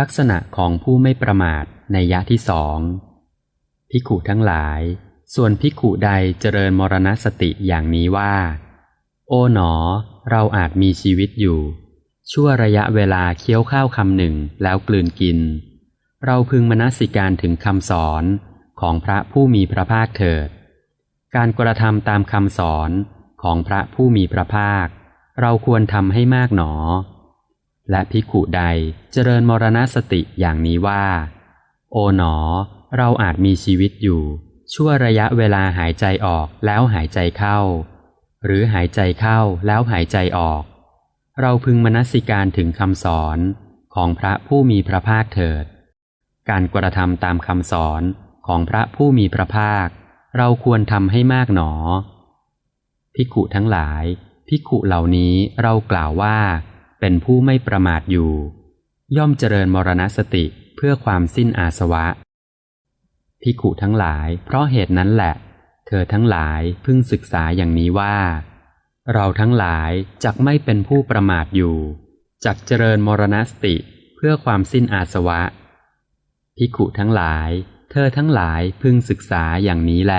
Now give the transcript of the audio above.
ลักษณะของผู้ไม่ประมาทในยะที่สองพิขุทั้งหลาย ส่วนพิขุใดเจริญมรณสติอย่างนี้ว่า โอ๋หนอ เราอาจมีชีวิตอยู่ ชั่วระยะเวลาเคี้ยวข้าวคำหนึ่งแล้วกลืนกิน เราพึงมนสิการถึงคำสอนของพระผู้มีพระภาคเถิด การกระทำตามคำสอนของพระผู้มีพระภาค เราควรทำให้มากหนอ และภิกขุใดเจริญมรณสติอย่างนี้ว่า โอ๋หนอ เราอาจมีชีวิตอยู่ ชั่วระยะเวลาหายใจออกแล้วหายใจเข้า หรือหายใจเข้าแล้วหายใจออก เราพึงมนสิการถึงคำสอนของพระผู้มีพระภาคเถิด การกระทำตามคำสอนของพระผู้มีพระภาค เราควรทำให้มากหนอภิกขุทั้งหลายภิกขุเหล่านี้เรากล่าวว่า เป็นผู้ไม่ประมาทอยู่ ย่อมเจริญมรณสติเพื่อความสิ้นอาสวะภิกขุทั้งหลาย เพราะเหตุนั้นแหละ เธอทั้งหลายพึ่งศึกษาอย่างนี้ว่า เราทั้งหลายจักไม่เป็นผู้ประมาทอยู่จักเจริญมรณสติเพื่อความสิ้นอาสวะภิกขุทั้งหลาย เธอทั้งหลายพึงศึกษาอย่างนี้แล